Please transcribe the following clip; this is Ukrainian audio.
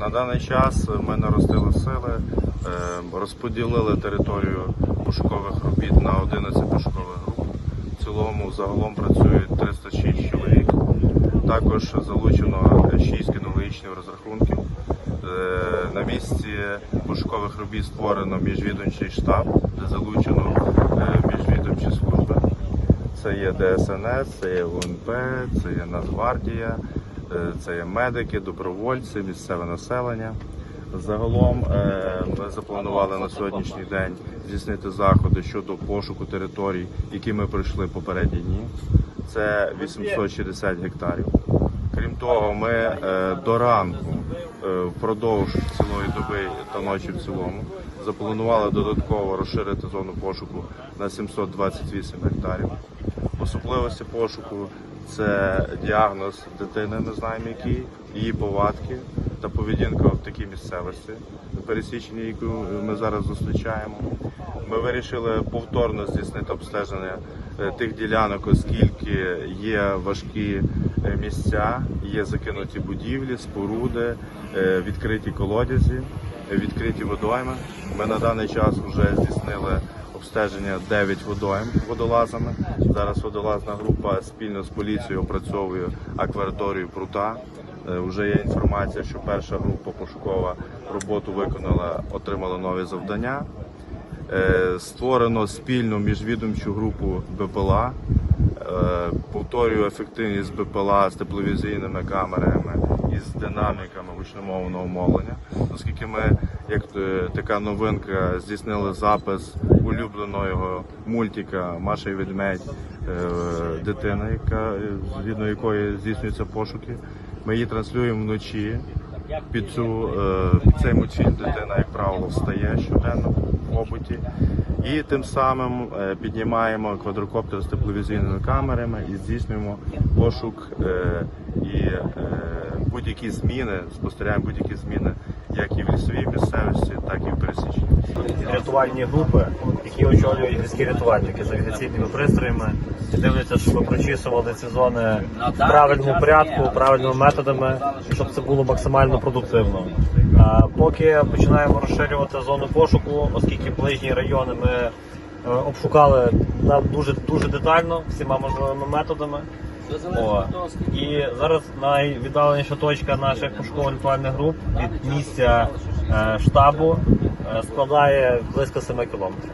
На даний час ми наростили сили, е, розподілили територію пошукових робіт на 11 пошукових груп. В цілому загалом працюють 306 чоловік. Також залучено 6 кінологічних розрахунків. Е, На місці пошукових робіт створено міжвідомчий штаб, де залучено е, міжвідомчі служби. Це є ДСНС, це є ГУНП, це є Нацгвардія, це є медики, добровольці, місцеве населення. Загалом е, ми запланували на сьогоднішній день здійснити заходи щодо пошуку територій, які ми пройшли попередні дні. Це 860 гектарів. Крім того, ми е, до ранку е, впродовж цілої доби та ночі в цілому запланували додатково розширити зону пошуку на 728 гектарів. Особливості пошуку це діагноз дитини, не знаємо який, її повадки та поведінка в такій місцевості, пересіченні, яку ми зараз зустрічаємо. Ми вирішили повторно здійснити обстеження е, тих ділянок, оскільки є важкі е, місця, є закинуті будівлі, споруди, е, відкриті колодязі, відкриті водойми. Ми на даний час вже здійснили обстеження 9 водойм водолазами. Зараз водолазна група спільно з поліцією опрацьовує акваторію прута. Вже є інформація, що перша група пошукова роботу виконала, отримала нові завдання. Е, Створено спільну міжвідомчу групу БПЛА. Е, Повторюю ефективність БПЛА з тепловізійними камерами і з динаміками гучномовного мовлення, оскільки ми, як е, така новинка, здійснили запис улюбленого мультика Маша і ведмедь дитина, яка згідно якої здійснюються пошуки. Ми її транслюємо вночі. Під цю під цей мультфільм дитина, як правило, встає щоденно побуті. І тим самим е, піднімаємо квадрокоптер з тепловізійними камерами і здійснюємо пошук е, і е, будь-які зміни, спостерігаємо будь-які зміни, як і в лісовій місцевості, так і в пересічній. рятувальні групи, які очолюють міські рятувальники з авіаційними пристроями, і дивляться, щоб ми прочісували ці зони в правильному порядку, правильними методами, щоб це було максимально продуктивно. Поки починаємо розширювати зону пошуку, оскільки ближні райони ми е, обшукали дуже дуже детально всіма можливими методами. О, і зараз найвіддаленіша точка наших пошуково-рятувальних груп від місця е, штабу е, складає близько 7 кілометрів.